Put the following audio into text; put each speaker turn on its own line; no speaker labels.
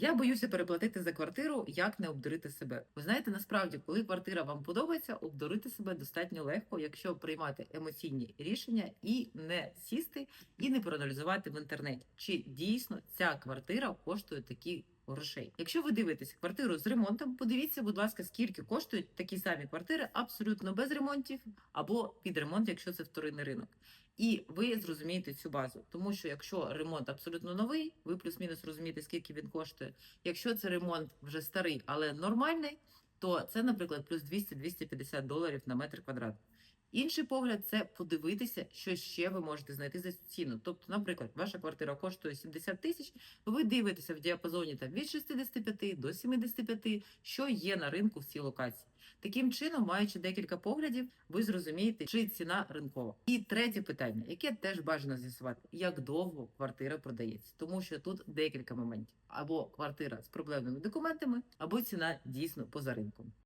Я боюся переплатити за квартиру, як не обдурити себе. Ви знаєте, насправді, коли квартира вам подобається, обдурити себе достатньо легко, якщо приймати емоційні рішення і не сісти і не проаналізувати в інтернеті, чи дійсно ця квартира коштує такі грошей. Якщо ви дивитесь квартиру з ремонтом, подивіться, будь ласка, скільки коштують такі самі квартири абсолютно без ремонтів або під ремонт, якщо це вторинний ринок. І ви зрозумієте цю базу, тому що якщо ремонт абсолютно новий, ви плюс-мінус розумієте, скільки він коштує. Якщо це ремонт вже старий, але нормальний, то це, наприклад, плюс 200-250 доларів на метр квадратний. Інший погляд це подивитися, що ще ви можете знайти за цю ціну. Тобто, наприклад, ваша квартира коштує 70 тисяч, ви дивитеся в діапазоні там від 65 до 75, що є на ринку в цій локації. Таким чином, маючи декілька поглядів, ви зрозумієте, чи ціна ринкова. І третє питання, яке теж бажано з'ясувати, як довго квартира продається, тому що тут декілька моментів: або квартира з проблемними документами, або ціна дійсно поза ринком.